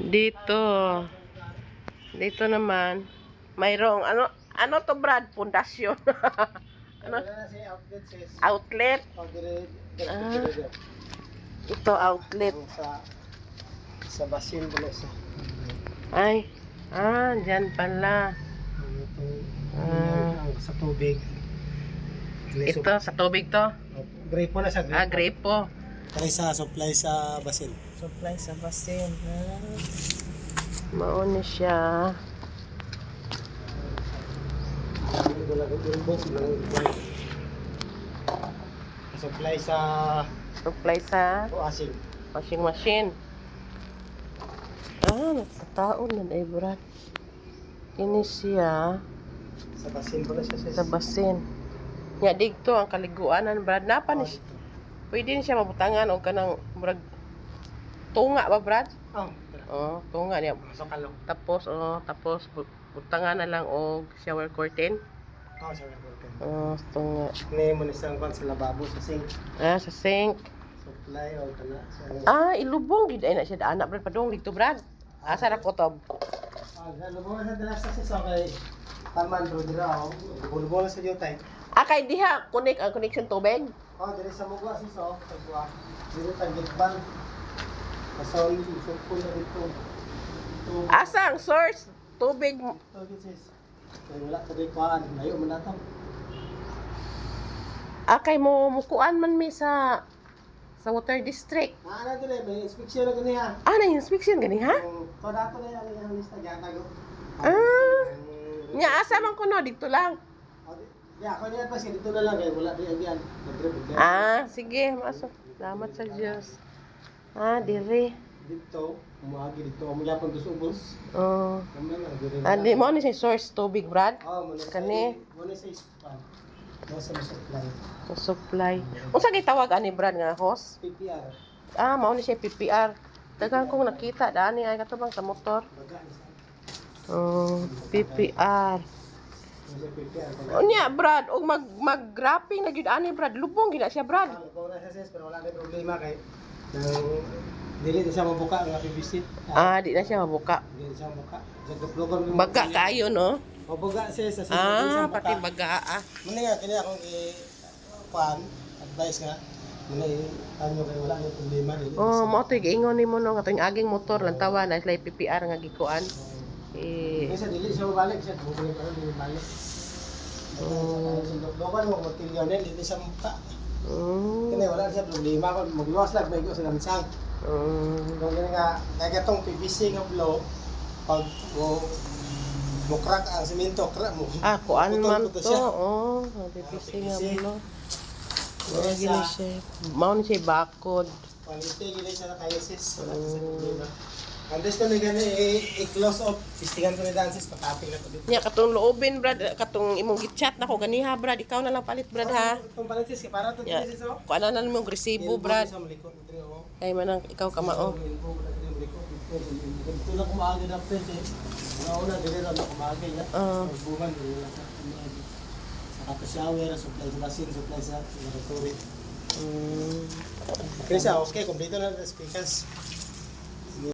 Dito. Dito naman. Mayroong ano ano to Brad? Pundasyon. Ano outlet outlet. Ah. Ito outlet. Sa sa basin pala siya. Ay. Ah, dyan pala. Ano to? Ah. Sa tubig. Ito sa tubig to. Grape na siya. Ah, grape Try sa supply sa basin. Supply sa basin. Mauni siya. Supply sa Supply sa washing. washing machine. Ah, nagkataon na ay Brad. Ini siya Sa basin pala siya sa basin. Nya digto ang kaliguanan Brad. Napa ni siya? Pwede ni siya mabutangan o kanang murag tunga ba Brad? Oh, Oh, tunga niya. masok ka lang. Tapos oh, tapos bu- butangan na lang og shower curtain. Oh, sorry. Okay. Oh, tunga. Ngayon mo nisang kwan sa lababo sa sink. Ah, sa sink. Supply o kana. ano. Ah, ilubong gid ay na siya daan Brad padung dito Brad. Asa ra ko to? Ah, lubong sa dalas sa sis okay. Taman pero dira oh. Bulbol sa diyo tay. Ah, kay diha connect ang connection tubig. Oh, dire sa mugwa sis oh. Sa mugwa. Dire ta gitban. Kasaw yung sukul na dito. Ito. Asa ang source tubig gid sis. Kaya wala ta di kuan. Layo man nato. Ah, kay mo mukuan man mi sa sa water district. Ah, na dire may inspection na gani ha. Ah, na inspection gani ha? Oh, To dato na yan ang lista gyata go. Ah. Nya asa man kuno dito lang. Ya, ako niya pa siya dito na lang kaya wala di agyan. Nagre Ah, sige, masok. Salamat sa Diyos. Ah, dire. dito, umuagi dito, amo yapon dos ubos. Oh. Lang dire. Ah, di mo ni sa source tubig, Brad? Oh, mo na Kani? Mo na sa ispan. Mo sa supply. Sa supply. Unsa gitawag ani Brad nga host? PPR. Ah, mao ni siya PPR. Dagan kong nakita dani ay katubang sa motor. Ni sa. Oh, PPR. Unya, Brad, og mag mag-wrapping na gyud ani, Brad. Lubong gid na siya, Brad. Ko na sa pero wala na problema kay dili na siya mabuka nga PVC. Ah, di na siya mabuka. Dili siya mabuka. Baga kayo, no? Mabuga siya sa Ah, pati baga ah. Muna nga, kini akong i... Kuan, advice nga. Oh, mo to giingon nimo no katong aging motor lang tawa na sila PPR nga gikuan. Eh, Minsan dili siya mabalik siya. Bumalik pa rin, dili balik. Oh. Dokan mo, matilyaw na, dili siya mukha. mm, Kini wala siya problema. Kung magluwas lang, may ko sa lamsang. mm, Kung gani nga, kaya katong PVC nga blow, pag mo mo crack ang semento, crack mo. ah, kuan man to. siya. Oh, PPC nga mo. Wala gini siya. ni siya bakod. Quality gini siya na kaya sis. Wala siya problema. Andes ko na gani, i- i-close off. Pistingan ko na dances, pataping na ko dito. Nya katong loobin, Brad, katong imong gichat na ko ganiha, Brad. Ikaw na lang palit, Brad ha. Itong palansis, kaya para ito Ya. sis, oh. Kuan na lang mo resibo, Brad. Sa malikot, ito yung, oh. Kay man ang ikaw kamao. Ilbo, wala ito lang kumaagi na pwede. Una-una, dili na kumaagi na. Ah. Magbuman, dili na kumaagi. Saka pa shower, supply sa basin, supply sa laboratory. Mm. Kaya siya, okay, kompleto na ang speakers.